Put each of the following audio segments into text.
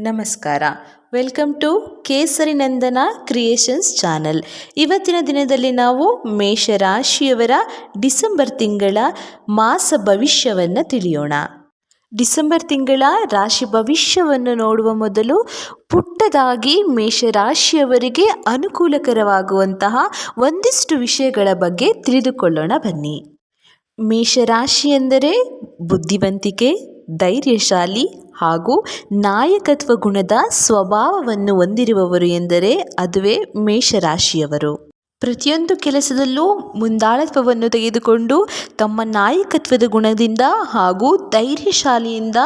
ನಮಸ್ಕಾರ. Welcome to ಕೇಸರಿ ನಂದನ creations channel ಇವತ್ತಿನ ದಿನದಲ್ಲಿ ನಾವು ಮೇಷರಾಶಿಯವರ ಡಿಸೆಂಬರ್ ತಿಂಗಳ ಮಾಸ ಭವಿಷ್ಯವನ್ನು ತಿಳಿಯೋಣ. ಡಿಸೆಂಬರ್ ತಿಂಗಳ ರಾಶಿ ಭವಿಷ್ಯವನ್ನು ನೋಡುವ ಮೊದಲು ಪುಟ್ಟದಾಗಿ ಮೇಷರಾಶಿಯವರಿಗೆ ಅನುಕೂಲಕರವಾಗುವಂತಹ ಒಂದಿಷ್ಟು ವಿಷಯಗಳ ಬಗ್ಗೆ ತಿಳಿದುಕೊಳ್ಳೋಣ ಬನ್ನಿ. ಮೇಷರಾಶಿ ಎಂದರೆ ಬುದ್ಧಿವಂತಿಕೆ, ಧೈರ್ಯಶಾಲಿ ಹಾಗೂ ನಾಯಕತ್ವ ಗುಣದ ಸ್ವಭಾವವನ್ನು ಹೊಂದಿರುವವರು ಎಂದರೆ ಅದುವೇ ಮೇಷರಾಶಿಯವರು. ಪ್ರತಿಯೊಂದು ಕೆಲಸದಲ್ಲೂ ಮುಂದಾಳತ್ವವನ್ನು ತೆಗೆದುಕೊಂಡು ತಮ್ಮ ನಾಯಕತ್ವದ ಗುಣದಿಂದ ಹಾಗೂ ಧೈರ್ಯಶಾಲಿಯಿಂದ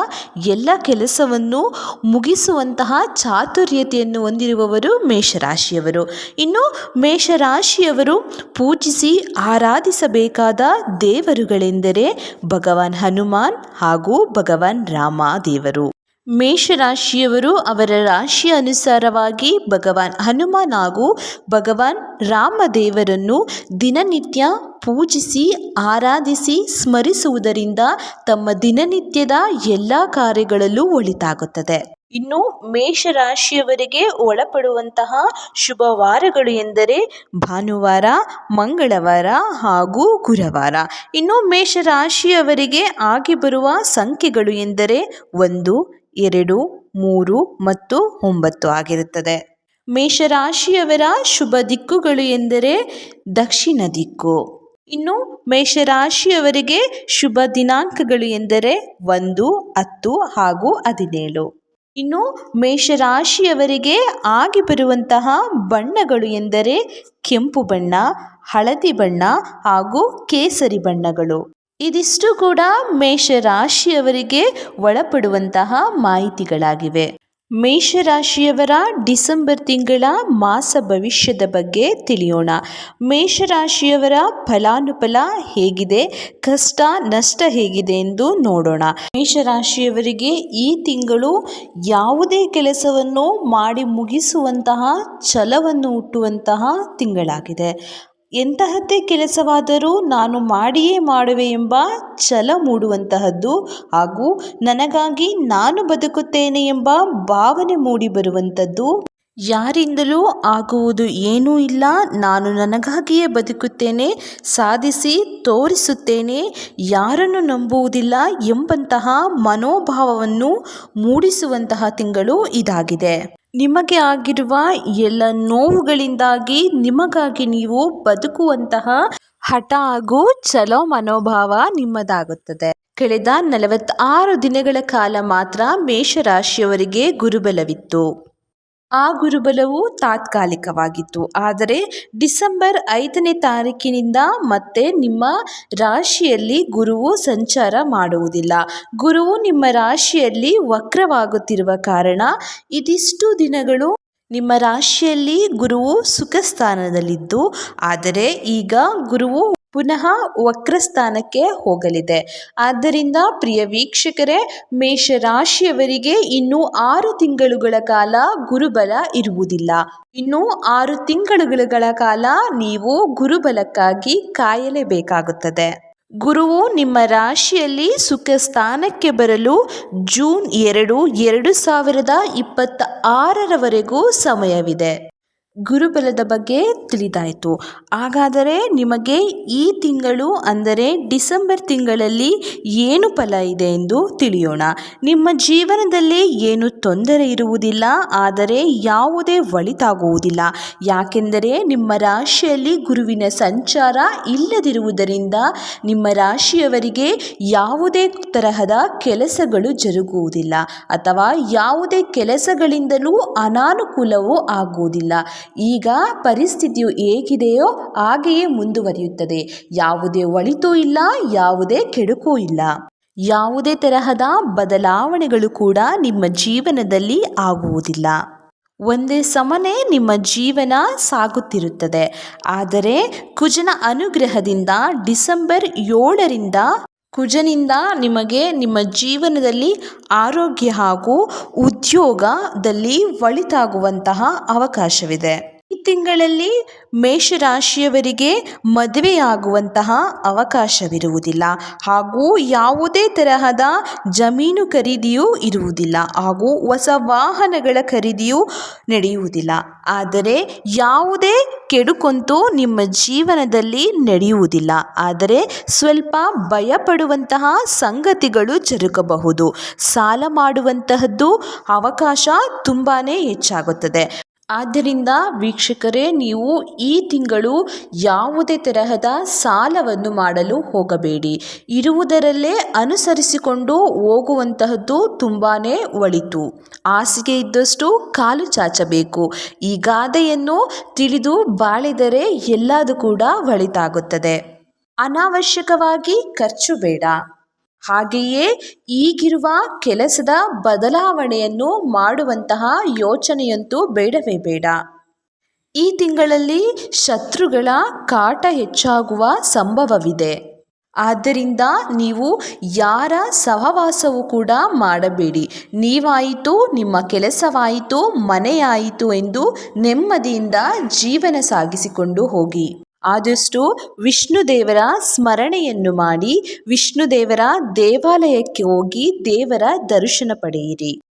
ಎಲ್ಲ ಕೆಲಸವನ್ನು ಮುಗಿಸುವಂತಹ ಚಾತುರ್ಯತೆಯನ್ನು ಹೊಂದಿರುವವರು ಮೇಷರಾಶಿಯವರು. ಇನ್ನು ಮೇಷರಾಶಿಯವರು ಪೂಜಿಸಿ ಆರಾಧಿಸಬೇಕಾದ ದೇವರುಗಳೆಂದರೆ ಭಗವಾನ್ ಹನುಮಾನ್ ಹಾಗೂ ಭಗವಾನ್ ರಾಮ ದೇವರು ಮೇಷರಾಶಿಯವರು ಅವರ ರಾಶಿ ಅನುಸಾರವಾಗಿ ಭಗವಾನ್ ಹನುಮಾನ್ ಹಾಗೂ ಭಗವಾನ್ ರಾಮದೇವರನ್ನು ದಿನನಿತ್ಯ ಪೂಜಿಸಿ, ಆರಾಧಿಸಿ, ಸ್ಮರಿಸುವುದರಿಂದ ತಮ್ಮ ದಿನನಿತ್ಯದ ಎಲ್ಲ ಕಾರ್ಯಗಳಲ್ಲೂ ಒಳಿತಾಗುತ್ತದೆ. ಇನ್ನು ಮೇಷರಾಶಿಯವರಿಗೆ ಒಳಪಡುವಂತಹ ಶುಭ ವಾರಗಳು ಎಂದರೆ ಭಾನುವಾರ, ಮಂಗಳವಾರ ಹಾಗೂ ಗುರುವಾರ. ಇನ್ನು ಮೇಷರಾಶಿಯವರಿಗೆ ಆಗಿ ಬರುವ ಸಂಖ್ಯೆಗಳು ಎಂದರೆ ಒಂದು ಎರಡು, ಮೂರು ಮತ್ತು ಒಂಬತ್ತು ಆಗಿರುತ್ತದೆ. ಮೇಷರಾಶಿಯವರ ಶುಭ ದಿಕ್ಕುಗಳು ಎಂದರೆ ದಕ್ಷಿಣ ದಿಕ್ಕು. ಇನ್ನು ಮೇಷರಾಶಿಯವರಿಗೆ ಶುಭ ದಿನಾಂಕಗಳು ಎಂದರೆ ಒಂದು, ಹತ್ತು ಹಾಗೂ ಹದಿನೇಳು. ಇನ್ನು ಮೇಷರಾಶಿಯವರಿಗೆ ಆಗಿ ಬರುವಂತಹ ಬಣ್ಣಗಳು ಎಂದರೆ ಕೆಂಪು ಬಣ್ಣ, ಹಳದಿ ಬಣ್ಣ ಹಾಗೂ ಕೇಸರಿ ಬಣ್ಣಗಳು. ಇದಿಷ್ಟು ಕೂಡ ಮೇಷರಾಶಿಯವರಿಗೆ ಒಳಪಡುವಂತಹ ಮಾಹಿತಿಗಳಾಗಿವೆ. ಮೇಷರಾಶಿಯವರ ಡಿಸೆಂಬರ್ ತಿಂಗಳ ಮಾಸ ಭವಿಷ್ಯದ ಬಗ್ಗೆ ತಿಳಿಯೋಣ. ಮೇಷರಾಶಿಯವರ ಫಲಾನುಫಲ ಹೇಗಿದೆ, ಕಷ್ಟ, ನಷ್ಟ ಹೇಗಿದೆ ಎಂದು ನೋಡೋಣ. ಮೇಷರಾಶಿಯವರಿಗೆ ಈ ತಿಂಗಳು ಯಾವುದೇ ಕೆಲಸವನ್ನು ಮಾಡಿ ಮುಗಿಸುವಂತಹ, ಛಲವನ್ನು ಹುಟ್ಟುವಂತಹ ತಿಂಗಳಾಗಿದೆ. ಎಂತಹದ್ದೇ ಕೆಲಸವಾದರೂ ನಾನು ಮಾಡಿಯೇ ಮಾಡುವೆ ಎಂಬ ಛಲ ಮೂಡುವಂತಹದ್ದು ಹಾಗೂ ನನಗಾಗಿ ನಾನು ಬದುಕುತ್ತೇನೆ ಎಂಬ ಭಾವನೆ ಮೂಡಿ ಬರುವಂಥದ್ದು ಯಾರಿಂದಲೂ ಆಗುವುದು ಏನೂ ಇಲ್ಲ. ನಾನು ನನಗಾಗಿಯೇ ಬದುಕುತ್ತೇನೆ, ಸಾಧಿಸಿ, ತೋರಿಸುತ್ತೇನೆ, ಯಾರನ್ನು ನಂಬುವುದಿಲ್ಲ ಎಂಬಂತಹ ಮನೋಭಾವವನ್ನು ಮೂಡಿಸುವಂತಹ ತಿಂಗಳು ಇದಾಗಿದೆ. ನಿಮಗೆ ಆಗಿರುವ ಎಲ್ಲ ನೋವುಗಳಿಂದಾಗಿ ನಿಮಗಾಗಿ ನೀವು ಬದುಕುವಂತಹ ಹಠ ಹಾಗೂ ಚಲೋ ಮನೋಭಾವ ನಿಮ್ಮದಾಗುತ್ತದೆ. ಕಳೆದ ನಲವತ್ತಾರು ದಿನಗಳ ಕಾಲ ಮಾತ್ರ ಮೇಷರಾಶಿಯವರಿಗೆ ಗುರುಬಲವಿತ್ತು. ಆ ಗುರುಬಲವು ತಾತ್ಕಾಲಿಕವಾಗಿತ್ತು. ಆದರೆ ಡಿಸೆಂಬರ್ ಐದನೇ ತಾರೀಕಿನಿಂದ ಮತ್ತೆ ನಿಮ್ಮ ರಾಶಿಯಲ್ಲಿ ಗುರುವು ಸಂಚಾರ ಮಾಡುವುದಿಲ್ಲ. ಗುರುವು ನಿಮ್ಮ ರಾಶಿಯಲ್ಲಿ ವಕ್ರವಾಗುತ್ತಿರುವ ಕಾರಣ ಇದಿಷ್ಟು ದಿನಗಳು ನಿಮ್ಮ ರಾಶಿಯಲ್ಲಿ ಗುರುವು ಸುಖ ಸ್ಥಾನದಲ್ಲಿದ್ದು ಆದರೆ ಈಗ ಗುರುವು ಪುನಃ ವಕ್ರಸ್ಥಾನಕ್ಕೆ ಹೋಗಲಿದೆ. ಆದ್ದರಿಂದ ಪ್ರಿಯ ವೀಕ್ಷಕರೇ, ಮೇಷರಾಶಿಯವರಿಗೆ ಇನ್ನು ಆರು ತಿಂಗಳುಗಳ ಕಾಲ ಗುರುಬಲ ಇರುವುದಿಲ್ಲ. ಇನ್ನು ಆರು ತಿಂಗಳುಗಳ ಕಾಲ ನೀವು ಗುರುಬಲಕ್ಕಾಗಿ ಕಾಯಲೇಬೇಕಾಗುತ್ತದೆ. ಗುರುವು ನಿಮ್ಮ ರಾಶಿಯಲ್ಲಿ ಸುಖ ಸ್ಥಾನಕ್ಕೆ ಬರಲು ಜೂನ್ ಎರಡು ಎರಡು ಸಾವಿರದ ಇಪ್ಪತ್ತ ಆರರವರೆಗೂ ಸಮಯವಿದೆ. ಗುರುಬಲದ ಬಗ್ಗೆ ತಿಳಿದಾಯಿತು. ಹಾಗಾದರೆ ನಿಮಗೆ ಈ ತಿಂಗಳು ಅಂದರೆ ಡಿಸೆಂಬರ್ ತಿಂಗಳಲ್ಲಿ ಏನು ಫಲ ಇದೆ ಎಂದು ತಿಳಿಯೋಣ. ನಿಮ್ಮ ಜೀವನದಲ್ಲಿ ಏನು ತೊಂದರೆ ಇರುವುದಿಲ್ಲ, ಆದರೆ ಯಾವುದೇ ಒಳಿತಾಗುವುದಿಲ್ಲ. ಯಾಕೆಂದರೆ ನಿಮ್ಮ ರಾಶಿಯಲ್ಲಿ ಗುರುವಿನ ಸಂಚಾರ ಇಲ್ಲದಿರುವುದರಿಂದ ನಿಮ್ಮ ರಾಶಿಯವರಿಗೆ ಯಾವುದೇ ತರಹದ ಕೆಲಸಗಳು ಜರುಗುವುದಿಲ್ಲ, ಅಥವಾ ಯಾವುದೇ ಕೆಲಸಗಳಿಂದಲೂ ಅನಾನುಕೂಲವೂ ಆಗುವುದಿಲ್ಲ. ಈಗ ಪರಿಸ್ಥಿತಿಯು ಹೇಗಿದೆಯೋ ಹಾಗೆಯೇ ಮುಂದುವರಿಯುತ್ತದೆ. ಯಾವುದೇ ಒಳಿತೂ ಇಲ್ಲ, ಯಾವುದೇ ಕೆಡುಕೂ ಇಲ್ಲ. ಯಾವುದೇ ತರಹದ ಬದಲಾವಣೆಗಳು ಕೂಡ ನಿಮ್ಮ ಜೀವನದಲ್ಲಿ ಆಗುವುದಿಲ್ಲ. ಒಂದೇ ಸಮನೆ ನಿಮ್ಮ ಜೀವನ ಸಾಗುತ್ತಿರುತ್ತದೆ. ಆದರೆ ಕುಜನ ಅನುಗ್ರಹದಿಂದ ಡಿಸೆಂಬರ್ ಏಳರಿಂದ ಕುಜನಿಂದ ನಿಮಗೆ ನಿಮ್ಮ ಜೀವನದಲ್ಲಿ ಆರೋಗ್ಯ ಹಾಗೂ ಉದ್ಯೋಗದಲ್ಲಿ ಒಳಿತಾಗುವಂತಹ ಅವಕಾಶವಿದೆ. ಈ ತಿಂಗಳಲ್ಲಿ ಮೇಷರಾಶಿಯವರಿಗೆ ಮದುವೆಯಾಗುವಂತಹ ಅವಕಾಶವಿರುವುದಿಲ್ಲ ಹಾಗೂ ಯಾವುದೇ ತರಹದ ಜಮೀನು ಖರೀದಿಯೂ ಇರುವುದಿಲ್ಲ ಹಾಗೂ ಹೊಸ ವಾಹನಗಳ ಖರೀದಿಯೂ ನಡೆಯುವುದಿಲ್ಲ. ಆದರೆ ಯಾವುದೇ ಕೆಡುಕೊಂತು ನಿಮ್ಮ ಜೀವನದಲ್ಲಿ ನಡೆಯುವುದಿಲ್ಲ. ಆದರೆ ಸ್ವಲ್ಪ ಭಯಪಡುವಂತಹ ಸಂಗತಿಗಳು ಜರುಗಬಹುದು. ಸಾಲ ಮಾಡುವಂತಹದ್ದು ಅವಕಾಶ ತುಂಬಾ ಹೆಚ್ಚಾಗುತ್ತದೆ. ಆದ್ದರಿಂದ ವೀಕ್ಷಕರೇ, ನೀವು ಈ ತಿಂಗಳು ಯಾವುದೇ ತರಹದ ಸಾಲವನ್ನು ಮಾಡಲು ಹೋಗಬೇಡಿ. ಇರುವುದರಲ್ಲೇ ಅನುಸರಿಸಿಕೊಂಡು ಹೋಗುವಂತಹದ್ದು ತುಂಬಾ ಒಳಿತು. ಹಾಸಿಗೆ ಇದ್ದಷ್ಟು ಕಾಲು ಚಾಚಬೇಕು. ಈ ಗಾದೆಯನ್ನು ತಿಳಿದು ಬಾಳಿದರೆ ಎಲ್ಲದೂ ಕೂಡ ಒಳಿತಾಗುತ್ತದೆ. ಅನಾವಶ್ಯಕವಾಗಿ ಖರ್ಚು ಬೇಡ. ಹಾಗೆಯೇ ಈಗಿರುವ ಕೆಲಸದ ಬದಲಾವಣೆಯನ್ನು ಮಾಡುವಂತಹ ಯೋಚನೆಯಂತೂ ಬೇಡವೇ ಬೇಡ. ಈ ತಿಂಗಳಲ್ಲಿ ಶತ್ರುಗಳ ಕಾಟ ಹೆಚ್ಚಾಗುವ ಸಂಭವವಿದೆ. ಆದ್ದರಿಂದ ನೀವು ಯಾರ ಸಹವಾಸವೂ ಕೂಡ ಮಾಡಬೇಡಿ. ನೀವಾಯಿತು, ನಿಮ್ಮ ಕೆಲಸವಾಯಿತು, ಮನೆಯಾಯಿತು ಎಂದು ನೆಮ್ಮದಿಯಿಂದ ಜೀವನ ಸಾಗಿಸಿಕೊಂಡು ಹೋಗಿ. ಆದಷ್ಟು ವಿಷ್ಣು ದೇವರ ಸ್ಮರಣೆಯನ್ನು ಮಾಡಿ ವಿಷ್ಣು ದೇವರ ದೇವಾಲಯಕ್ಕೆ ಹೋಗಿ ದೇವರ ದರ್ಶನ ಪಡೆಯಿರಿ.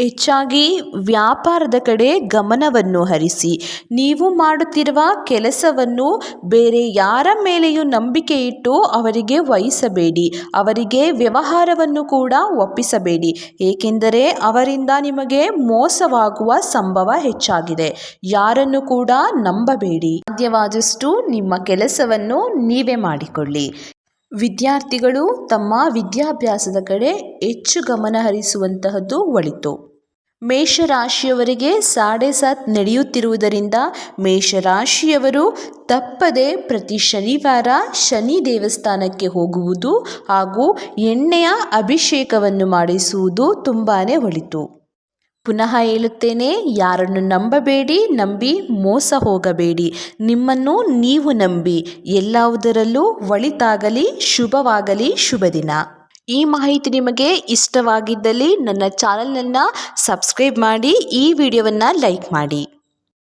ಹೆಚ್ಚಾಗಿ ವ್ಯಾಪಾರದ ಕಡೆ ಗಮನವನ್ನು ಹರಿಸಿ. ನೀವು ಮಾಡುತ್ತಿರುವ ಕೆಲಸವನ್ನು ಬೇರೆ ಯಾರ ಮೇಲೆಯೂ ನಂಬಿಕೆ ಇಟ್ಟು ಅವರಿಗೆ ವಹಿಸಬೇಡಿ. ಅವರಿಗೆ ವ್ಯವಹಾರವನ್ನು ಕೂಡ ಒಪ್ಪಿಸಬೇಡಿ. ಏಕೆಂದರೆ ಅವರಿಂದ ನಿಮಗೆ ಮೋಸವಾಗುವ ಸಂಭವ ಹೆಚ್ಚಾಗಿದೆ. ಯಾರನ್ನು ಕೂಡ ನಂಬಬೇಡಿ. ಸಾಧ್ಯವಾದಷ್ಟು ನಿಮ್ಮ ಕೆಲಸವನ್ನು ನೀವೇ ಮಾಡಿಕೊಳ್ಳಿ. ವಿದ್ಯಾರ್ಥಿಗಳು ತಮ್ಮ ವಿದ್ಯಾಭ್ಯಾಸದ ಕಡೆ ಹೆಚ್ಚು ಗಮನ ಹರಿಸುವಂತಹದ್ದು ಒಳಿತು. ಮೇಷರಾಶಿಯವರಿಗೆ ಸಾಡೆ ಸಾತ್ ನಡೆಯುತ್ತಿರುವುದರಿಂದ ಮೇಷರಾಶಿಯವರು ತಪ್ಪದೆ ಪ್ರತಿ ಶನಿವಾರ ಶನಿ ದೇವಸ್ಥಾನಕ್ಕೆ ಹೋಗುವುದು ಹಾಗೂ ಎಣ್ಣೆಯ ಅಭಿಷೇಕವನ್ನು ಮಾಡಿಸುವುದು ತುಂಬಾ ಒಳಿತು. ಪುನಃ ಹೇಳುತ್ತೇನೆ, ಯಾರನ್ನು ನಂಬಬೇಡಿ, ನಂಬಿ ಮೋಸ ಹೋಗಬೇಡಿ. ನಿಮ್ಮನ್ನು ನೀವು ನಂಬಿ, ಎಲ್ಲವುದರಲ್ಲೂ ಒಳಿತಾಗಲಿ, ಶುಭವಾಗಲಿ ಶುಭ ದಿನ ಈ ಮಾಹಿತಿ ನಿಮಗೆ ಇಷ್ಟವಾಗಿದ್ದಲ್ಲಿ ನನ್ನ ಚಾನಲನ್ನು ಸಬ್ಸ್ಕ್ರೈಬ್ ಮಾಡಿ, ಈ ವಿಡಿಯೋವನ್ನು ಲೈಕ್ ಮಾಡಿ.